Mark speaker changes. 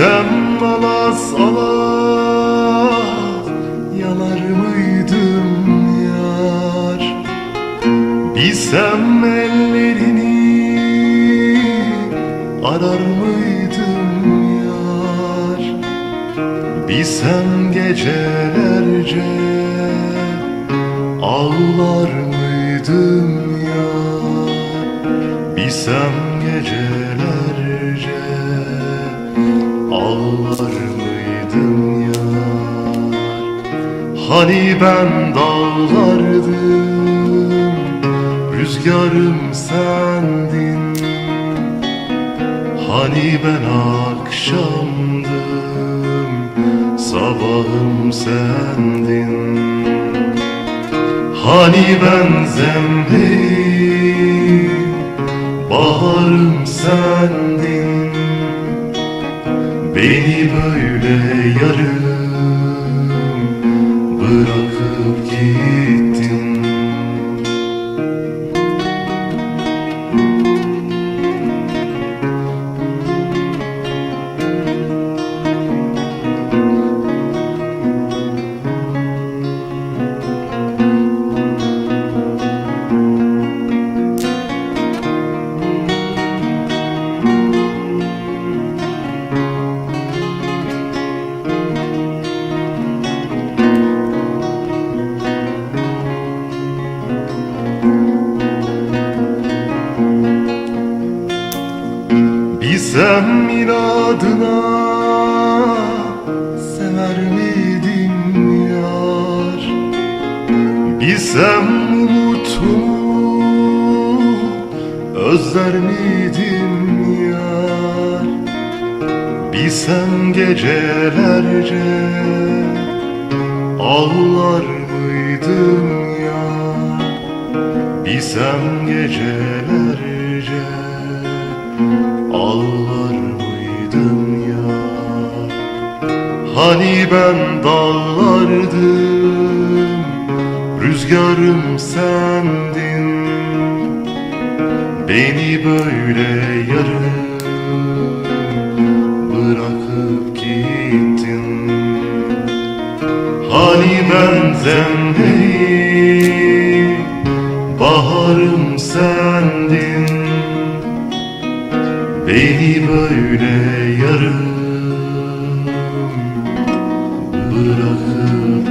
Speaker 1: alas alas yanar mıydım yar? Bilsem ellerini arar mıydım yar? Bilsem gecelerce ağlar mıydım yar? Bilsem gecelerce ağlar mıydım yar Hani ben dağlardım Rüzgarım sendin. Hani ben akşamdım Sabahım sendin. Hani ben zemheyim Baharım sendin Beni böyle yarım Bilsem inadına sever miydim yar? Bilsem umutumu özler miydim yar? Bilsem gecelerce ağlar mıydım yar? Bilsem gecelerce ağlar mıydım ya? Hani ben dağlardım Rüzgarım sendin. Beni böyle yarım Bırakıp gittin. Hani ben zemheyim Baharım sendin Beni böyle yarım bırakıp gittin